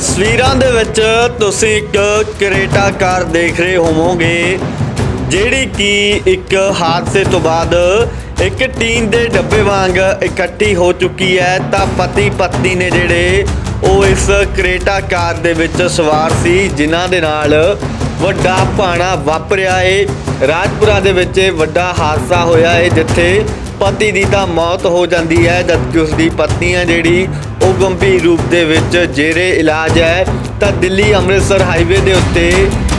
ਤਸਵੀਰਾਂ ਦੇ ਵਿੱਚ ਤੁਸੀਂ ਇੱਕ ਕਰੇਟਾ ਕਾਰ ਦੇਖ ਰਹੇ ਹੋਵੋਗੇ, ਜਿਹੜੀ ਕਿ ਇੱਕ ਹਾਦਸੇ ਤੋਂ ਬਾਅਦ ਇੱਕ ਟੀਨ ਦੇ ਡੱਬੇ ਵਾਂਗ ਇਕੱਠੀ ਹੋ ਚੁੱਕੀ ਹੈ। ਤਾਂ ਪਤੀ ਪਤਨੀ ਨੇ ਜਿਹੜੇ ਉਹ ਇਸ ਕਰੇਟਾ ਕਾਰ ਦੇ ਵਿੱਚ ਸਵਾਰ ਸੀ, ਜਿਨ੍ਹਾਂ ਦੇ ਨਾਲ ਵੱਡਾ ਭਾਣਾ ਵਾਪਰਿਆ ਏ। ਰਾਜਪੁਰਾ ਦੇ ਵਿੱਚ ਇਹ ਵੱਡਾ ਹਾਦਸਾ ਹੋਇਆ ਏ, ਜਿੱਥੇ ਪਤੀ ਦੀ ਤਾਂ ਮੌਤ ਹੋ ਜਾਂਦੀ ਹੈ, ਜਦਕਿ ਉਸ ਦੀ ਪਤਨੀ ਹੈ ਜਿਹੜੀ ਉਹ ਗੰਭੀਰ ਰੂਪ ਦੇ ਵਿੱਚ ਜੇਰੇ ਇਲਾਜ ਹੈ। ਤਾਂ ਦਿੱਲੀ ਅੰਮ੍ਰਿਤਸਰ ਹਾਈਵੇ ਦੇ ਉੱਤੇ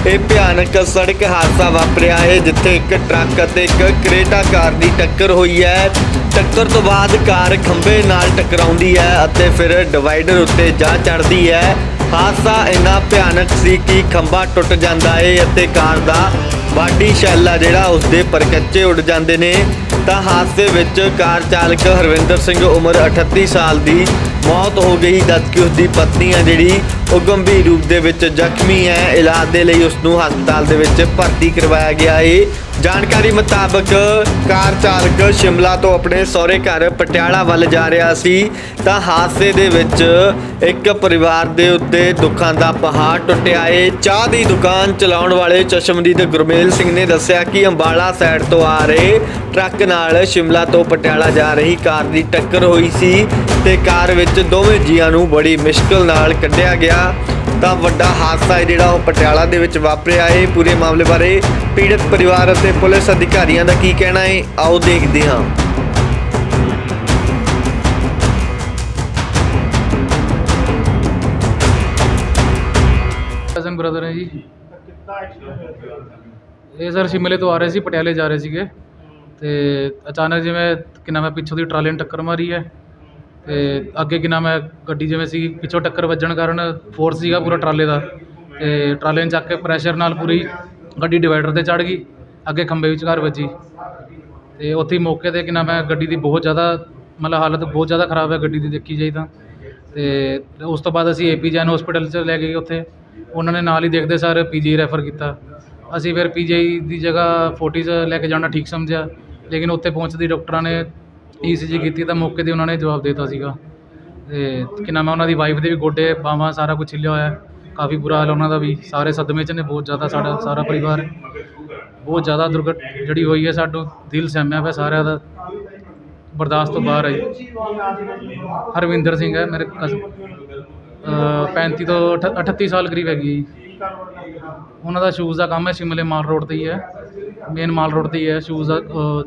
ਇਹ ਭਿਆਨਕ ਸੜਕ ਹਾਦਸਾ ਵਾਪਰਿਆ ਹੈ, ਜਿੱਥੇ ਇੱਕ ਟਰੱਕ ਅਤੇ ਇੱਕ ਕਰੇਟਾ ਕਾਰ ਦੀ ਟੱਕਰ ਹੋਈ ਹੈ। ਟੱਕਰ ਤੋਂ ਬਾਅਦ ਕਾਰ ਖੰਭੇ ਨਾਲ ਟਕਰਾਉਂਦੀ ਹੈ ਅਤੇ ਫਿਰ ਡਿਵਾਈਡਰ ਉੱਤੇ ਜਾ ਚੜ੍ਹਦੀ ਹੈ। ਹਾਦਸਾ ਇੰਨਾ ਭਿਆਨਕ ਸੀ ਕਿ ਖੰਭਾ ਟੁੱਟ ਜਾਂਦਾ ਹੈ ਅਤੇ ਕਾਰ ਦਾ ਬਾਡੀ ਸ਼ੈੱਲ ਜਿਹੜਾ ਉਸਦੇ ਪਰਕੱਚੇ ਉੱਡ ਜਾਂਦੇ ਨੇ। ਤਾਂ ਹਾਦਸੇ ਵਿੱਚ ਕਾਰ ਚਾਲਕ ਹਰਵਿੰਦਰ ਸਿੰਘ ਉਮਰ 38 ਸਾਲ ਦੀ ਮੌਤ ਹੋ ਗਈ, ਜਦਕਿ ਉਸ ਦੀ ਪਤਨੀ ਆ ਜਿਹੜੀ, ਉਹ ਗੰਭੀਰ ਰੂਪ ਦੇ ਵਿੱਚ ਜ਼ਖਮੀ ਹੈ। ਇਲਾਜ ਦੇ ਲਈ ਉਸ ਨੂੰ ਹਸਪਤਾਲ ਦੇ ਵਿੱਚ ਭਰਤੀ ਕਰਵਾਇਆ ਗਿਆ ਏ। ਜਾਣਕਾਰੀ ਮੁਤਾਬਕ ਕਾਰ ਚਾਲਕ ਸ਼ਿਮਲਾ ਤੋਂ ਆਪਣੇ ਸਹੁਰੇ ਘਰ ਪਟਿਆਲਾ ਵੱਲ ਜਾ ਰਿਹਾ ਸੀ। ਤਾਂ ਹਾਦਸੇ ਦੇ ਵਿੱਚ ਇੱਕ ਪਰਿਵਾਰ ਦੇ ਉੱਤੇ ਦੁੱਖਾਂ ਦਾ ਪਹਾੜ ਟੁੱਟਿਆ। ਏ ਚਾਹ ਦੀ ਦੁਕਾਨ ਚਲਾਉਣ ਵਾਲੇ ਚਸ਼ਮਦੀਦ ਗੁਰਮੇਲ ਸਿੰਘ ਨੇ ਦੱਸਿਆ ਕਿ ਅੰਬਾਲਾ ਸਾਈਡ ਤੋਂ ਆ ਰਹੇ ਟਰੱਕ ਨਾਲ ਸ਼ਿਮਲਾ ਤੋਂ ਪਟਿਆਲਾ ਜਾ ਰਹੀ ਕਾਰ ਦੀ ਟੱਕਰ ਹੋਈ ਸੀ ਤੇ ਕਾਰ ਵਿੱਚ ਦੋਵੇਂ ਜੀਆਂ ਨੂੰ ਬੜੀ ਮੁਸ਼ਕਲ ਨਾਲ ਕੱਢਿਆ ਗਿਆ। ਤਾਂ ਵੱਡਾ ਹਾਦਸਾ ਹੈ ਜਿਹੜਾ ਉਹ ਪਟਿਆਲਾ ਦੇ ਵਿੱਚ ਵਾਪਰਿਆ ਹੈ। ਪੂਰੇ ਮਾਮਲੇ ਬਾਰੇ ਪੀੜਤ ਪਰਿਵਾਰ ਅਤੇ ਪੁਲਿਸ ਅਧਿਕਾਰੀਆਂ ਦਾ ਕੀ ਕਹਿਣਾ ਹੈ? ਆਓ ਦੇਖਦੇ ਹਾਂ। ਕਜ਼ਨ ਬ੍ਰਦਰ ਹੈ ਜੀ। ਇਹ ਸਰ ਸ਼ਿਮਲੇ ਤੋਂ ਆ ਰਹੇ ਸੀ, ਪਟਿਆਲੇ ਜਾ ਰਹੇ ਸੀਗੇ। ਤੇ ਅਚਾਨਕ ਜਿਵੇਂ ਕਿ ਨਾਮ ਹੈ ਪਿੱਛੋਂ ਦੀ ਟਰਾਲੀ ਨੇ ਟੱਕਰ ਮਾਰੀ ਹੈ। ਅਤੇ ਅੱਗੇ ਕਿ ਨਾਮ ਹੈ ਗੱਡੀ ਜਿਵੇਂ ਸੀ ਪਿੱਛੋਂ ਟੱਕਰ ਵੱਜਣ ਕਾਰਨ ਫੋਰਸ ਸੀਗਾ ਪੂਰਾ ਟਰਾਲੇ ਦਾ। ਅਤੇ ਟਰਾਲੇ ਨੇ ਚੱਕ ਕੇ ਪ੍ਰੈਸ਼ਰ ਨਾਲ ਪੂਰੀ ਗੱਡੀ ਡਿਵਾਈਡਰ ਤੇ ਚੜ੍ਹ ਗਈ, ਅੱਗੇ ਖੰਭੇ ਵਿਚਕਾਰ ਵੱਜੀ। ਅਤੇ ਉੱਥੇ ਹੀ ਮੌਕੇ ਤੇ ਕਿ ਨਾਮ ਹੈ ਗੱਡੀ ਦੀ ਬਹੁਤ ਜ਼ਿਆਦਾ, ਮਤਲਬ ਹਾਲਤ ਬਹੁਤ ਜ਼ਿਆਦਾ ਖਰਾਬ ਹੈ ਗੱਡੀ ਦੀ ਦੇਖੀ ਜਾਈ ਤਾਂ। ਅਤੇ ਉਸ ਤੋਂ ਬਾਅਦ ਅਸੀਂ ਏ ਪੀ ਜੈਨ ਹੋਸਪਿਟਲ 'ਚ ਲੈ ਕੇ ਗਏ ਉੱਥੇ। ਉਹਨਾਂ ਨੇ ਨਾਲ ਹੀ ਦੇਖਦੇ ਸਰ ਪੀਜੀ ਰੈਫਰ ਕੀਤਾ। ਅਸੀਂ ਫਿਰ ਪੀ ਪੀਜੀ ਦੀ ਜਗ੍ਹਾ 40 'ਚ ਲੈ ਕੇ ਜਾਣਾ ਠੀਕ ਸਮਝਿਆ। ਲੇਕਿਨ ਉੱਥੇ ਪਹੁੰਚਦੀ ਡਾਕਟਰਾਂ ਨੇ ਈਸੀਜੀ ਕੀਤੀ ਤਾਂ ਮੌਕੇ ਤੇ ਉਹਨਾਂ ਨੇ ਜਵਾਬ ਦੇ ਦਿੱਤਾ ਸੀਗਾ। ਤੇ ਕਿ ਨਾਮ ਹੈ, ਉਹਨਾਂ ਦੀ ਵਾਈਫ ਦੇ ਵੀ ਗੋਡੇ, ਬਾਹਾਂ ਸਾਰਾ ਕੁਝ ਹਿੱਲਿਆ ਹੋਇਆ ਕਾਫੀ ਬੁਰਾ ਹਾਲ ਉਹਨਾਂ ਦਾ ਵੀ। ਸਾਰੇ ਸਦਮੇ 'ਚ ਨੇ, ਬਹੁਤ ਜ਼ਿਆਦਾ ਸਾਡਾ, ਸਾਰਾ ਪਰਿਵਾਰ। ਬਹੁਤ ਜ਼ਿਆਦਾ ਦੁਰਘਟ ਜਿਹੜੀ ਹੋਈ ਹੈ, ਸਾਡੋਂ ਦਿਲ ਸਹਿਮਿਆ ਪਿਆ ਸਾਰਿਆਂ ਦਾ। ਬਰਦਾਸ਼ਤ ਤੋਂ ਬਾਹਰ ਹੈ ਹਰਵਿੰਦਰ ਸਿੰਘ ਹੈ, ਮੇਰੇ ਕਜ਼ਨ 35 ਤੋਂ ਅਠ- 38 ਸਾਲ ਕਰੀਬ ਹੈਗੀ ਜੀ। ਉਹਨਾਂ ਦਾ ਸ਼ੂਜ਼ ਦਾ ਕੰਮ ਹੈ, ਸ਼ਿਮਲੇ ਮਾਲ ਰੋਡ ਤੇ ਹੀ ਹੈ। ਮੇਨ ਮਾਲ ਰੋਡ ਤੇ ਹੀ ਹੈ ਸ਼ੂਜ਼ ਦਾ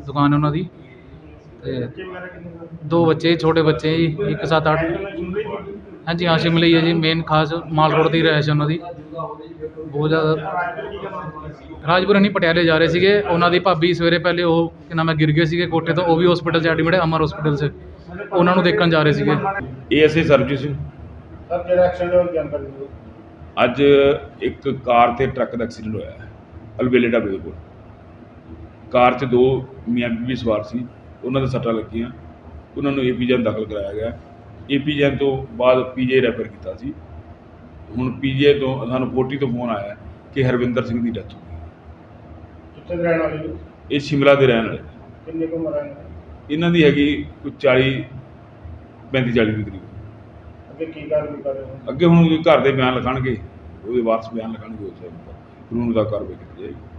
ਦੁਕਾਨ ਹੈ ਉਹਨਾਂ ਦੀ। ਦੋ ਬੱਚੇ ਛੋਟੇ ਬੱਚੇ ਜੀ ਇੱਕ ਸੱਤ ਅੱਠ। ਹਾਂਜੀ ਹਾਂ ਸ਼ਿਮਲੇ ਹੀ ਹੈ ਜੀ ਮੇਨ ਖਾਸ ਮਾਲ ਰੋਡ ਤੇ ਹੀ ਰਹਿਸ਼ ਉਹਨਾਂ ਦੀ। ਬਹੁਤ ਜ਼ਿਆਦਾ। ਰਾਜਪੁਰਾ ਨਹੀਂ ਪਟਿਆਲੇ ਜਾ ਰਹੇ ਸੀਗੇ। ਉਹਨਾਂ ਦੀ ਭਾਬੀ ਸਵੇਰੇ ਪਹਿਲੇ ਉਹ ਕਿ ਨਾਮ ਹੈ ਗਿਰ ਗਏ ਸੀਗੇ ਕੋਠੇ ਤੋਂ ਉਹ ਵੀ ਹਸਪੀਟਲ 'ਚ ਐਡਮਿਟ ਹੈ ਅਮਰ ਹਸਪੀਟਲ 'ਚ। ਉਹਨਾਂ ਨੂੰ ਦੇਖਣ ਜਾ ਰਹੇ ਸੀਗੇ। ਇਹ ਅਸੀਂ ਸਰਬਜੀਤ ਸਿੰਘ। ਸਰ ਜਿਹੜਾ ਐਕਸੀਡੈਂਟ ਹੋਇਆ ਜਾਣਕਾਰੀ ਦਿਓ? ਅੱਜ ਇੱਕ ਕਾਰ ਤੇ ਟਰੱਕ ਦਾ ਐਕਸੀਡੈਂਟ ਹੋਇਆ ਹੈ ਅਲਬੇਲੇ ਢਾਬੇ ਦੇ ਕੋਲ। ਕਾਰ 'ਚ ਦੋ ਮੀਆਂ ਬੀਬੀ ਸਵਾਰ ਸੀ। ਉਹਨਾਂ ਦੇ ਸੱਟਾਂ ਲੱਗੀਆਂ। ਉਹਨਾਂ ਨੂੰ ਏਪੀਜਨ ਦਾਖਲ ਕਰਾਇਆ ਗਿਆ। ਏਪੀਜਨ ਤੋਂ ਬਾਅਦ ਪੀਜੀ ਰੈਫਰ ਕੀਤਾ ਸੀ। ਹੁਣ ਪੀਜੀ ਤੋਂ ਸਾਨੂੰ 40 ਤੋਂ ਫੋਨ ਆਇਆ ਕਿ ਹਰਵਿੰਦਰ ਸਿੰਘ ਦੀ ਡੈਥ ਹੋ ਗਈ। ਕਿੱਥੇ ਦੇ ਰਹਿਣ ਵਾਲੇ ਜੀ? ਇਹ ਸ਼ਿਮਲਾ ਦੇ ਰਹਿਣ ਵਾਲੇ। ਕਿੰਨੇ ਕੁ ਉਮਰ ਹੈ ਇਹਨਾਂ ਦੀ? ਹੈਗੀ ਕੋਈ 40 35 40 ਦੇ ਕਰੀਬ ਅੱਗੇ ਕੀ ਕਾਰਵਾਈ ਕਰ ਰਹੇ ਹੋ? ਅੱਗੇ ਹੁਣ ਘਰ ਦੇ ਬਿਆਨ ਲਿਖਾਣਗੇ ਉਹਦੇ ਵਾਰਸ ਬਿਆਨ ਲਿਖਾਣਗੇ ਉਸ ਕਾਨੂੰਨ ਦਾ ਕਾਰਵਾਈ ਕੀਤੀ ਜਾਏਗੀ।